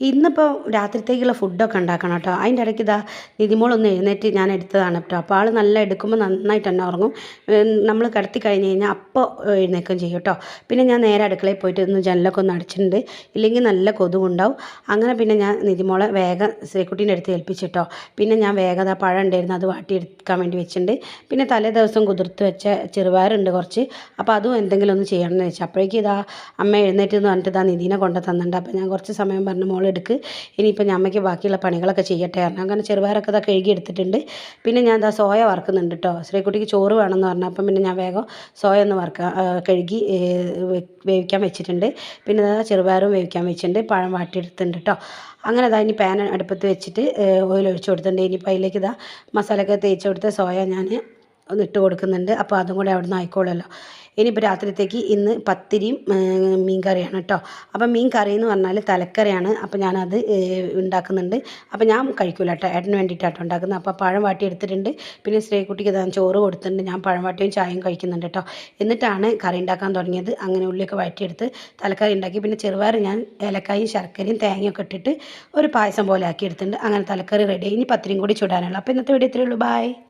ഇന്നിപ്പോൾ രാത്രിത്തേക്കുള്ള ഫുഡൊക്കെ ഉണ്ടാക്കണം കേട്ടോ. അതിന്റെ ഇടയ്ക്ക് ഇതാ നിതിമോളൊന്ന് എഴുന്നേറ്റ് ഞാൻ എടുത്തതാണ് കേട്ടോ. അപ്പോൾ ആൾ നല്ല എടുക്കുമ്പോൾ നന്നായിട്ട് തന്നെ ഉറങ്ങും. നമ്മൾ കിടത്തി കഴിഞ്ഞ് കഴിഞ്ഞാൽ അപ്പോൾ എഴുന്നേക്കും ചെയ്യും കേട്ടോ. പിന്നെ ഞാൻ നേരെ അടുക്കളയിൽ പോയിട്ട് ഒന്ന് ജനലൊക്കെ ഒന്ന് അടച്ചിട്ടുണ്ട്. ഇല്ലെങ്കിൽ നല്ല കൊതുകുണ്ടാവും അങ്ങനെ പിന്നെ ഞാൻ നിതിമോളെ വേഗം ശ്രീക്കുട്ടീന്റെ അടുത്ത് ഏൽപ്പിച്ചിട്ടോ പിന്നെ ഞാൻ വേഗം ആ പഴം ഉണ്ടായിരുന്നു അത് വാട്ടി എടുക്കാൻ വേണ്ടി വെച്ചിട്ടുണ്ട്. പിന്നെ തലേ ദിവസം കുതിർത്ത് വെച്ച ചെറുപയറുണ്ട് കുറച്ച്. അപ്പോൾ അതും എന്തെങ്കിലും ഒന്ന് ചെയ്യണമെന്ന് വെച്ചാൽ അപ്പോഴേക്കും ഇതാ അമ്മ എഴുന്നേറ്റ് എന്ന് പറഞ്ഞിട്ട് ഇതാ നിധീനെ കൊണ്ടു തന്നിട്ടുണ്ട് അപ്പോൾ ഞാൻ കുറച്ച് സമയം പറഞ്ഞു മോൾ എടുക്ക്. ഇനിയിപ്പോൾ ഞാൻ അമ്മയ്ക്ക് ബാക്കിയുള്ള പണികളൊക്കെ ചെയ്യട്ടെ പറഞ്ഞു. അങ്ങനെ ചെറുപയറൊക്കെ ഇതാ കഴുകി എടുത്തിട്ടുണ്ട് പിന്നെ ഞാൻ ഇതാ സോയ വറക്കുന്നുണ്ട് കേട്ടോ ശ്രീക്കുട്ടിക്ക് ചോറ് വേണമെന്ന് പറഞ്ഞു. അപ്പം പിന്നെ ഞാൻ വേഗം സോയ ഒന്ന് വറക്കാം കഴുകി വേവിക്കാൻ വെച്ചിട്ടുണ്ട്. പിന്നെ ഇതാ ചെറുപയറും വേവിക്കാൻ വെച്ചിട്ടുണ്ട്. പഴം വാട്ടിയെടുത്തിട്ടുണ്ട് കേട്ടോ അങ്ങനെ ഇതാ ഇനി പാൻ അടുപ്പത്ത് വെച്ചിട്ട് ഓയിൽ ഒഴിച്ച് കൊടുത്തിട്ടുണ്ട്. ഇനിയിപ്പോൾ അതിലേക്ക് ഇതാ മസാലയൊക്കെ തേച്ച് കൊടുത്ത സോയ ഞാൻ ഒന്ന് ഇട്ട് കൊടുക്കുന്നുണ്ട്. അപ്പോൾ അതും കൂടെ അവിടെ നിന്ന് ആയിക്കോളുമല്ലോ. ഇനിയിപ്പോൾ രാത്രിത്തേക്ക് ഇന്ന് പത്തിരിയും മീൻ കറിയാണ് കേട്ടോ. അപ്പം മീൻ കറി എന്ന് പറഞ്ഞാൽ തലക്കറിയാണ്. അപ്പോൾ ഞാനത് ഉണ്ടാക്കുന്നുണ്ട്. അപ്പോൾ ഞാൻ കഴിക്കില്ല കേട്ടോ. ഏട്ടന് വേണ്ടിയിട്ടാട്ടോ ഉണ്ടാക്കുന്നത്. അപ്പോൾ പഴം വാട്ടി എടുത്തിട്ടുണ്ട്. പിന്നെ ശ്രീകുട്ടിക്ക് ഞാൻ ചോറ് കൊടുത്തിട്ടുണ്ട്. ഞാൻ പഴം വാട്ടിയും ചായയും കഴിക്കുന്നുണ്ട് കേട്ടോ. എന്നിട്ടാണ് കറി ഉണ്ടാക്കാൻ തുടങ്ങിയത്. അങ്ങനെ ഉള്ളിയൊക്കെ വഴറ്റിയെടുത്ത് തലക്കറി ഉണ്ടാക്കി. പിന്നെ ചെറുപയർ ഞാൻ ഏലക്കായും ശർക്കരയും തേങ്ങയൊക്കെ ഇട്ടിട്ട് ഒരു പായസം പോലെ ആക്കി എടുത്തിട്ടുണ്ട് അങ്ങനെ തലക്കറി റെഡി ഇനി പത്തിരിയും കൂടി ചുടാനുള്ളൂ അപ്പോൾ ഇന്നത്തെ വീഡിയോ ഇത്രയേ ഉള്ളൂ. ബൈ